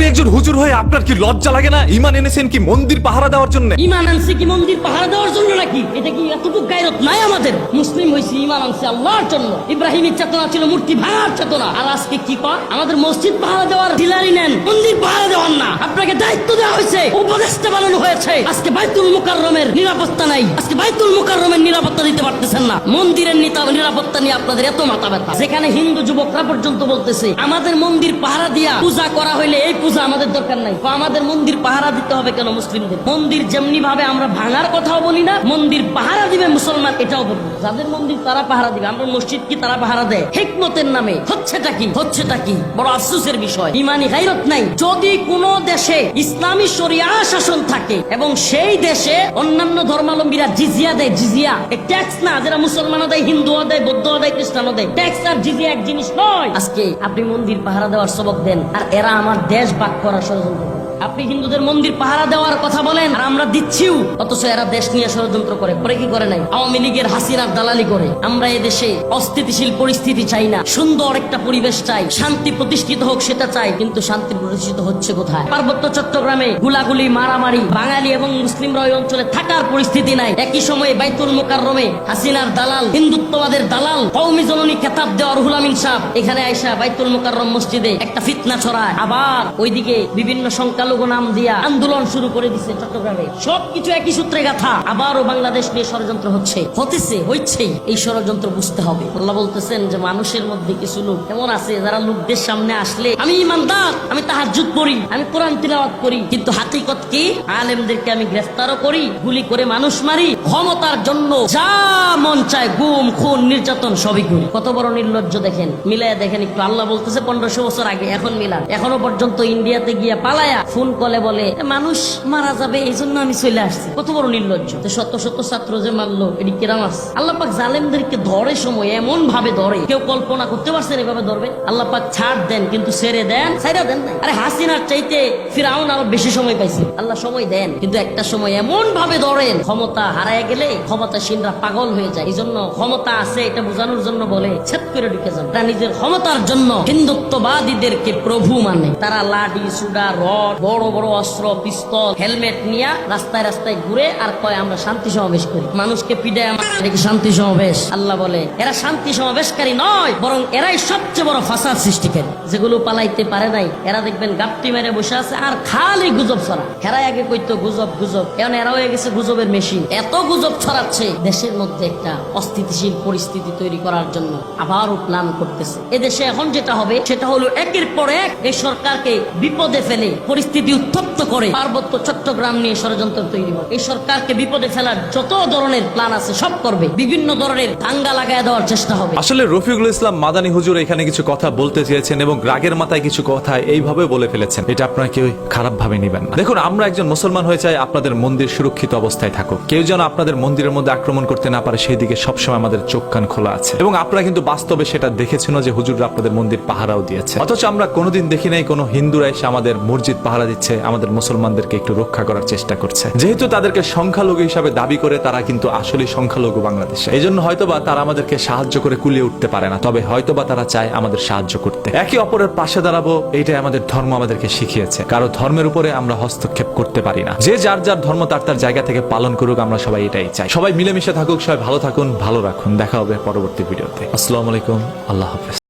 আপনি একজন হুজুর হয়ে আপনার কি লজ্জা লাগে না? ইমান এনেছেন কি মন্দির পাহারা দেওয়ার জন্য? ইমান আনছে কি মন্দির পাহারা দেওয়ার জন্য নাকি? এটা কি এতটুকু গায়রত নাই আমাদের? মুসলিম ইমান আনছে আল্লাহর জন্য। ইব্রাহিমের চেতনা ছিল মূর্তি ভাঙার চেতনা। আর আজকে কি কয় আমাদের মসজিদ পাহারা দেওয়ার ডিলারি নেন। মন্দির পাহারা দেওয়ার না। আপনাকে দায়িত্ব দেওয়া হয়েছে। উপদেষ্টা বানানো হয়েছে। আজকে বাইতুল মুকাররমের নিরাপত্তা নাই। আজকে বাইতুল মুকাররমের নিরাপত্তা দিতে পারতেছেন না। মন্দিরের নিরাপত্তা নিয়ে আপনাদের এত মাথা ব্যথা যেখানে হিন্দু যুবকরা পর্যন্ত বলতেছে, আমাদের মন্দির পাহারা দিয়া পূজা করা হইলে এই পূজা আমাদের দরকার নাই। আমাদের মন্দির পাহারা দিতে হবে কেন মুসলিমদের? মন্দির যেমনি ভাবে আমরা ভাঙার কথাও বলি না, মন্দির পাহারা দিবে মুসলমান এটাও বলব যাদের মন্দির তারা পাহারা দিবে, আমরা মসজিদ কি তারা পাহারা দেয়? হিকমতের নামে। হচ্ছেটা কি? হচ্ছেটা কি? বড় আফসোসের বিষয়। ইমানি গাইরত নাই। যদি কোন দেশে ইসলামী শরিয়া শাসন থাকে এবং সেই দেশে অন্যান্য ধর্মাবলম্বীরা জিজিয়া দেয়, জিজিয়া ট্যাক্স না, যারা মুসলমানও দেয় হিন্দু দেয় বৌদ্ধ দেয়, খ্রিস্টানও দেয়, ট্যাক্স আর জিজিয়া এক জিনিস নয়। আজকে আপনি মন্দির পাহারা দেওয়ার সবক দেন, আর এরা আমার দেশ বাক করার ষড়যন্ত্র। আপনি হিন্দুদের মন্দির পাহারা দেওয়ার কথা বলেন, আর আমরা দিচ্ছিও। অথচ এরা দেশ নিয়ে ষড়যন্ত্র করে, পরে কি করে নাই? আওয়ামী লীগের হাসিনার দালালি করে। আমরা এদেশে অস্থিতিশীল পরিস্থিতি চাই না। সুন্দর একটা পরিবেশ চাই, শান্তি প্রতিষ্ঠিত হোক সেটা চাই, কিন্তু শান্তি প্রতিষ্ঠিত হচ্ছে কোথায়? পার্বত্য চট্টগ্রামে গুলাগুলি, মারামারি, বাঙালি এবং মুসলিমরা ওই অঞ্চলে থাকার পরিস্থিতি নাই। একই সময়ে বাইতুল মোকাররমে হাসিনার দালাল, হিন্দুত্ববাদের দালাল কৌমি জননী খেতাব দেওয়া রুহুল আমিন সাহ এখানে আইসা বাইতুল মোকাররম মসজিদে একটা ফিতনা ছড়ায়। আবার ওইদিকে বিভিন্ন সংখ্যালঘু নাম দিয়া আন্দোলন শুরু করে দিছে চট্টগ্রামে। সবকিছু একই সূত্রে গাথা। আবারও বাংলাদেশ নিয়ে ষড়যন্ত্র হচ্ছে। হতেছে হচ্ছেই এই ষড়যন্ত্র বুঝতে হবে। আল্লাহ বলতেছেন যে, মানুষের মধ্যে কিছু লোক এমন আছে, যারা লোকদের সামনে আসলে আমি ইমানদার, আমি তাহাজ্জুদ করি, আমি কোরআন তিলাওয়াত করি, কিন্তু হাকিকত কি? আলেমদেরকে আমি গ্রেফতারও করি, গুলি করে মানুষ মারি, ক্ষমতার জন্য যা মন চায়, গুম, খুন, নির্যাতন, সবই করি। কত বড় নির্লজ্জ দেখেন। মিলায় দেখেন একটু, আল্লাহ বলতেছে, পনেরোশো বছর আগে, এখন মিলান। এখনও পর্যন্ত ইন্ডিয়াতে গিয়ে পালায়া ফোন কলে বলে মানুষ মারা যাবে, এই জন্য আমি চলে আসছি। কত বড় নির্লজ্জ। শত শত ছাত্র যে মারলো, এটি কিরাম আসছে আল্লাহ পাক জালেমদেরকে ধরে সময় এমন ভাবে ধরে। কেউ কল্পনা করতে পারছেন এভাবে ধরবে? আল্লাহ পাক ছাড় দেন, কিন্তু ছেড়ে দেন? ছাইরা দেন না আরে হাসিনার চাইতে ফিরাউন আরও বেশি সময় পাইছে। আল্লাহ সময় দেন, কিন্তু একটা সময় এমন ভাবে ধরেন, ক্ষমতা হারায় গেলে ক্ষমতাসীনরা পাগল হয়ে যায়। এই জন্য ক্ষমতা আছে, এটা বোঝানোর জন্য বলে, ছেদ করে ঢুকে যান। তারা নিজের ক্ষমতার জন্য হিন্দুত্ববাদীদেরকে প্রভু মানে। তারা লাঠি, সুডা, রড বড় বড় অস্ত্র, পিস্তল, হেলমেট নিয়ে রাস্তায় রাস্তায় ঘুরে আর কয়, আমরা শান্তি সমাবেশ করি। মানুষকে পিডে শান্তি সমাবেশ? আল্লাহ বলে, এরা শান্তি সমাবেশকারী নয়, বরং এরাই সবচেয়ে বড় ফাসাদ সৃষ্টিকারী। যেগুলো পালাইতে পারে নাই, এরা দেখবেন গাপটি মেরে বসে আছে আর খালি গুজব ছড়া হেরাই আগে কইতো, গুজব গুজব। এখন এরা হয়ে গেছে গুজবের মেশিন। এত গুজব ছড়াচ্ছে, দেশের মধ্যে একটা অস্থিতিশীল পরিস্থিতি তৈরি করার জন্য আবারও প্ল্যান করতেছে। এদেশে এখন যেটা হবে, সেটা হলো একের পর এক এই সরকারকে বিপদে ফেলে, পরিস্থিতি উত্তপ্ত করে পার্বত্য চট্টগ্রাম নিয়ে ষড়যন্ত্র তৈরি হবে এই সরকারকে বিপদে ফেলার যত ধরনের প্ল্যান আছে, সব করবে। বিভিন্ন ধরনের দাঙ্গা লাগায় দেওয়ার চেষ্টা হবে। আসলে রফিকুল ইসলাম মাদানী হুজুর এখানে কিছু কথা বলতে চেয়েছেন এবং রাগের মাথায় কিছু কথা এইভাবে বলে ফেলেছেন। এটা আপনারা কেউ খারাপ ভাবে নিবেন না। দেখুন, আমরা একজন মুসলমান হয়ে চাই আপনাদের মন্দির সুরক্ষিত অবস্থায় থাকুক। কেউ যেন আপনাদের মন্দিরের মধ্যে আক্রমণ করতে না পারে, সেই দিকে সবসময় আমাদের চোখ কান খোলা আছে। এবং আপনারা কিন্তু বাস্তবে সেটা দেখেছেন যে হুজুররা আপনাদের মন্দির পাহারাও দিয়েছে। অথচ আমরা কোনোদিন দেখি নাই কোনো হিন্দুরা এসে আমাদের মসজিদ পাহারা দিচ্ছে, আমাদের মুসলমানদেরকে একটু রক্ষা করার চেষ্টা করছে। যেহেতু তাদেরকে সংখ্যালঘু হিসাবে দাবি করে, তারা কিন্তু আসলে সংখ্যালঘু বাংলাদেশে। এই জন্য হয়তোবা তারা আমাদেরকে সাহায্য করে কুলিয়ে উঠতে পারে না, তবে হয়তোবা তারা চায় আমাদের সাহায্য করতে। একে অপরের পাশে দাঁড়াবো, এইটাই আমাদের ধর্ম আমাদেরকে শিখিয়েছে। কারও ধর্মের উপরে আমরা হস্তক্ষেপ করতে পারি না। যে যার যার ধর্ম তার তার জায়গা থেকে পালন করুক, আমরা সবাই এটাই চাই। সবাই মিলেমিশে থাকুক, সবাই ভালো থাকুন, ভালো রাখুন। দেখা হবে পরবর্তী ভিডিওতে। আসসালামু আলাইকুম, আল্লাহ হাফেজ।